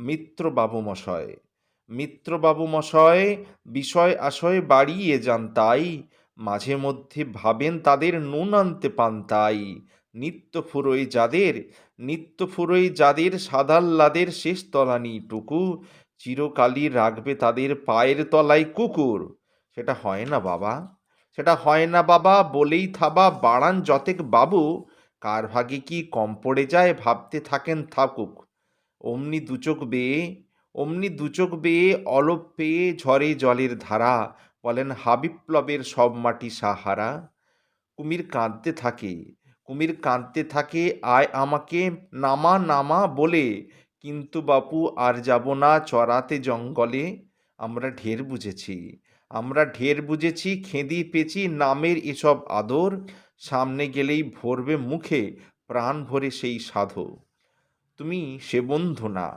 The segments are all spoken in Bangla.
মিত্রবাবু মশয় মিত্রবাবু মশয়, বিষয় আশয় বাড়িয়ে যান তাই, মাঝে মধ্যে ভাবেন তাদের নুন আনতে পান তাই, নিত্য ফুরোয় যাদের, নিত্য ফুরোয় যাদের সাদাল্লাদের শেষ তলানিটুকু চিরকালই রাখবে তাদের পায়ের তলায় কুকুর। সেটা হয় না বাবা, সেটা হয় না বাবা, বলেই থাবা বাড়ান যতেক বাবু, কার ভাগে কি কম পড়ে যায় ভাবতে থাকেন থাকুক। অমনি দুচোখ বেয়ে, অমনি দুচোখ বেয়ে অলপ পেয়ে ঝরে জলের ধারা, বলেন হাবিপ্লবের সব মাটি সাহারা। কুমির কাঁদতে থাকে, কুমির কাঁদতে থাকে, আয় আমাকে নামা নামা বলে, কিন্তু বাপু আর যাব না চড়াতে জঙ্গলে। আমরা ঢের বুঝেছি, আমরা ঢের বুঝেছি, খেঁদি পেঁচি নামের এসব আদর। সামনে গেলেই ভরবে মুখে, প্রাণ ভরে সেই সাধু তুমি সে বন্ধু না,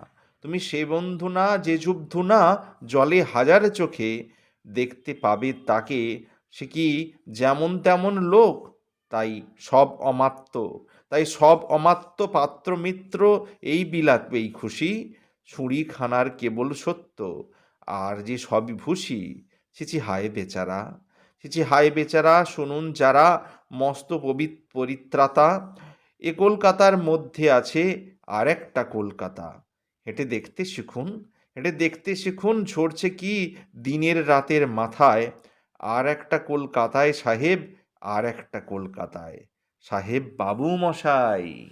তুমি সে বন্ধু না যে যুদ্ধ না, জলে হাজার চোখে দেখতে পাবে তাকে, সে কি যেমন তেমন লোক? তাই সব অমাত্য, তাই সব অমাত্য পাত্র মিত্র এই বিলাপেই খুশি ছুরি খানার কেবল সত্য, আর যে সবই ভূষি ছিছি হায় বেচারা ছিছি হায় বেচারা, শুনুন যারা, মস্ত পবিত পরিত্রাতা, এ কলকাতার মধ্যে আছে আর একটা কলকাতা। হেঁটে দেখতে শিখুন, হেঁটে দেখতে শিখুন, ঝরছে কি দিনের রাতের মাথায়। আর একটা কলকাতায় সাহেব আর একটা কলকাতায়। সাহেব বাবু মশাই।